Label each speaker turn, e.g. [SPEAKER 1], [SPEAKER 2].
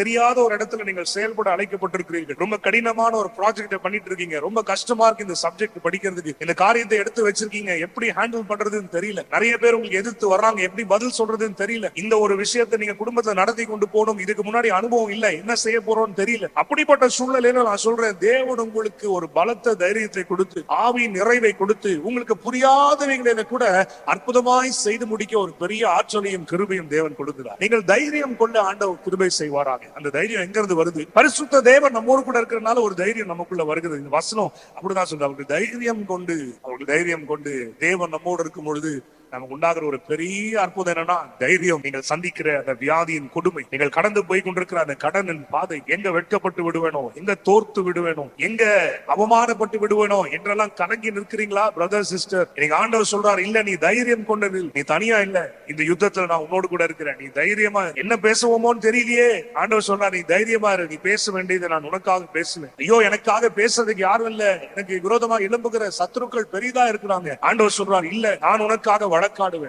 [SPEAKER 1] தெரியாத ஒரு இடத்துல நீங்கள் செயல்பட அழைக்கப்பட்டிருக்கிறீர்கள். ரொம்ப கடினமான ஒரு ப்ராஜெக்ட் பண்ணிட்டு இருக்கீங்க ரொம்ப கஷ்டமா இருக்கு இந்த சப்ஜெக்ட் படிக்கிறதுக்கு. இந்த காரியத்தை எடுத்து வச்சிருக்கீங்க. எப்படி ஹேண்டில் பண்றதுன்னு தெரியல. நிறைய பேர் உங்களுக்கு எதிர்த்து வர்றாங்க. எப்படி பதில் சொல்றதுன்னு தெரியல. இந்த ஒரு விஷயத்தை நீங்க குடும்பத்தை நடத்தி கொண்டு போகணும். இதுக்கு முன்னாடி அனுபவம் இல்ல. என்ன செய்ய போறோம்னு தெரியல. அப்படிப்பட்ட சூழ்நிலையில நான் சொல்றேன். தேவன் உங்களுக்கு ஒரு பலத்த தைரியத்தை கொடுத்து ஆவி நிறைவை கொடுத்து உங்களுக்கு புரியாதவைகளை கூட அற்புதமாய் செய்து முடிக்க ஒரு பெரிய ஆற்றலையும் கிருபையும் தேவன் கொடுக்கிறார். நீங்கள் தைரியம் கொண்டு ஆண்டவர் கிருபை செய்வாராக. அந்த தைரியம் எங்க இருந்து வருது? பரிசுத்த தேவன் நம்மோடு கூட இருக்கிறதுனால ஒரு தைரியம் நமக்குள்ள வருகிறது. இந்த வசனம் அப்படிதான் சொல்ற அவர்கள் தைரியம் கொண்டு அவருக்கு தைரியம் கொண்டு தேவன் நம்மோடு இருக்கும் பொழுது நமக்கு உண்டாகிற ஒரு பெரிய அற்புதம் என்னன்னா தைரியம். நீங்கள் சந்திக்கிற அந்த வியாதியின் கொடுமை. நீங்கள் கடந்து போய் கொண்டிருக்கிற அந்த கடனின் பாதை எங்க வெட்கப்பட்டு விடுவேனோ எங்க தோர்த்து விடுவேனோ எங்க அவமானப்பட்டு விடுவேனோ என்றெல்லாம் கலங்கி நிற்கிறீங்களா பிரதர் சிஸ்டர் நீங்க ஆண்டவர் சொல்றாரு இல்ல நீ தைரியம் கொண்டது நீ தனியா இல்ல. இந்த யுத்தத்துல நான் உன்னோடு கூட இருக்கிறேன். நீ தைரியமா என்ன பேசுவோமோன்னு தெரியலையே. ஆண்டவர் சொல்றாரு நீ தைரியமா இரு. நீ பேச வேண்டியதை நான் உனக்காக பேசுவேன். ஐயோ எனக்காக பேசுறதுக்கு யாரும் இல்ல. எனக்கு விரோதமா எழும்புகிற சத்துருக்கள் பெரிதா இருக்கிறாங்க. ஆண்டவர் சொல்றாரு இல்ல நான் உனக்காக வழக்காடுவேன்.